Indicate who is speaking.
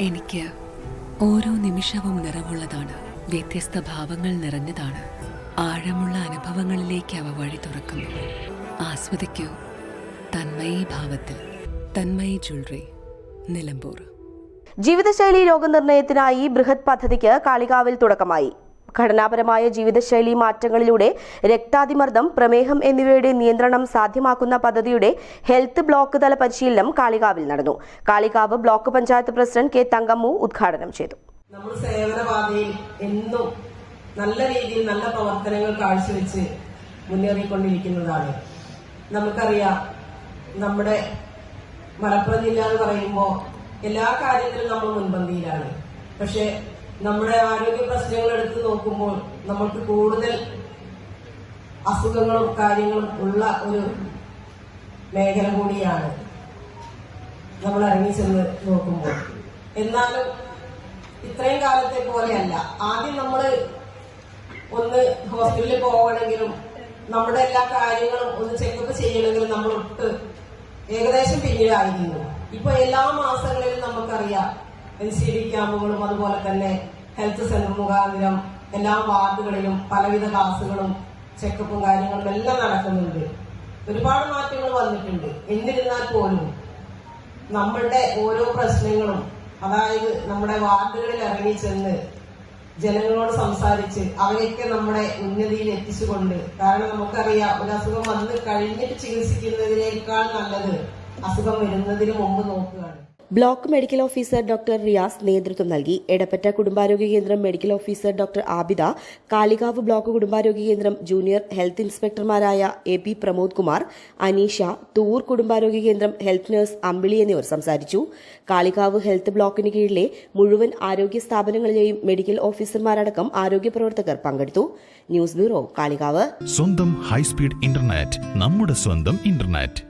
Speaker 1: എനിക്ക് ഓരോ നിമിഷവും നിറവുള്ളതാണ്. വ്യത്യസ്ത ഭാവങ്ങൾ നിറഞ്ഞതാണ്. ആഴമുള്ള അനുഭവങ്ങളിലേക്ക് അവ വഴി തുറക്കുന്നു. ആസ്വദിക്കൂ. തന്മയി ഭാവത്തിൽ. തന്മയി ജ്വല്ലറി. നിലമ്പൂർ.
Speaker 2: ജീവിതശൈലി രോഗനിർണയത്തിനായി ബൃഹത് പദ്ധതിക്ക് കാളികാവിൽ തുടക്കമായി. ഘടനാപരമായ ജീവിതശൈലി മാറ്റങ്ങളിലൂടെ രക്താതിമർദ്ദം പ്രമേഹം എന്നിവയുടെ നിയന്ത്രണം സാധ്യമാക്കുന്ന പദ്ധതിയുടെ ഹെൽത്ത് ബ്ലോക്ക് തല പരിശീലനം കാളികാവിൽ നടന്നു. Kalikavu block panchayat president K Thankammu ഉദ്ഘാടനം ചെയ്തു.
Speaker 3: നമ്മൾ എന്നും നല്ല രീതിയിൽ നല്ല പ്രവർത്തനങ്ങൾ കാഴ്ചവെച്ച് മുന്നേറിക്കൊണ്ടിരിക്കുന്നതാണ്. നമുക്കറിയാം നമ്മുടെ മലപ്പുറം ജില്ല എന്ന് പറയുമ്പോൾ എല്ലാ കാര്യത്തിലും നമ്മൾ മുൻപന്തിയിലാണ്. പക്ഷെ നമ്മുടെ ആരോഗ്യ പ്രശ്നങ്ങൾ എടുത്ത് നോക്കുമ്പോൾ നമുക്ക് കൂടുതൽ അസുഖങ്ങളും കാര്യങ്ങളും ഉള്ള ഒരു മേഖല കൂടിയാണ് നമ്മൾ ഇറങ്ങി ചെന്ന് നോക്കുമ്പോൾ. എന്നാലും ഇത്രയും കാലത്തെ പോലെയല്ല. ആദ്യം നമ്മൾ ഒന്ന് ഹോസ്പിറ്റലിൽ പോകണമെങ്കിലും നമ്മുടെ എല്ലാ കാര്യങ്ങളും ഒന്ന് ചെക്കപ്പ് ചെയ്യണമെങ്കിലും നമ്മൾ ഒട്ട് ഏകദേശം പിന്നിലായിരുന്നു. ഇപ്പൊ എല്ലാ മാസങ്ങളിലും നമുക്കറിയാം ഡി ക്യാമ്പുകളും അതുപോലെ തന്നെ ഹെൽത്ത് സെന്റർ മുഖാന്തരം എല്ലാ വാർഡുകളിലും പലവിധ ക്ലാസുകളും ചെക്കപ്പും കാര്യങ്ങളും എല്ലാം നടക്കുന്നുണ്ട്. ഒരുപാട് മാറ്റങ്ങൾ വന്നിട്ടുണ്ട്. എന്നിരുന്നാൽ പോലും നമ്മളുടെ ഓരോ പ്രശ്നങ്ങളും അതായത് നമ്മുടെ വാർഡുകളിൽ ഇറങ്ങി ചെന്ന് ജനങ്ങളോട് സംസാരിച്ച് അവരെയൊക്കെ നമ്മുടെ ഉന്നതിയിൽ എത്തിച്ചുകൊണ്ട് കാരണം നമുക്കറിയാം ഒരു അസുഖം വന്ന് കഴിഞ്ഞിട്ട് ചികിത്സിക്കുന്നതിനേക്കാൾ നല്ലത് അസുഖം വരുന്നതിന് മുമ്പ് നോക്കുകയാണ്.
Speaker 2: Block medical officer doctor Riyas നേതൃത്വം നൽകി. എടപ്പറ്റ കുടുംബാരോഗ്യ കേന്ദ്രം medical officer doctor Abida Kalikavu block കുടുംബാരോഗ്യ കേന്ദ്രം ജൂനിയർ ഹെൽത്ത് ഇൻസ്പെക്ടർമാരായ എ പി പ്രമോദ് കുമാർ അനീഷ തൂർ കുടുംബാരോഗ്യ കേന്ദ്രം ഹെൽത്ത് നഴ്സ് അമ്പിളി എന്നിവർ സംസാരിച്ചു. കാളികാവ് ഹെൽത്ത് ബ്ലോക്കിന് കീഴിലെ മുഴുവൻ ആരോഗ്യ സ്ഥാപനങ്ങളിലെയും മെഡിക്കൽ ഓഫീസർമാരടക്കം ആരോഗ്യ പ്രവർത്തകർ പങ്കെടുത്തു. News bureau Kalikavu.
Speaker 4: സ്വന്തം ഹൈസ്പീഡ് ഇന്റർനെറ്റ് നമ്മുടെ സ്വന്തം ഇന്റർനെറ്റ്.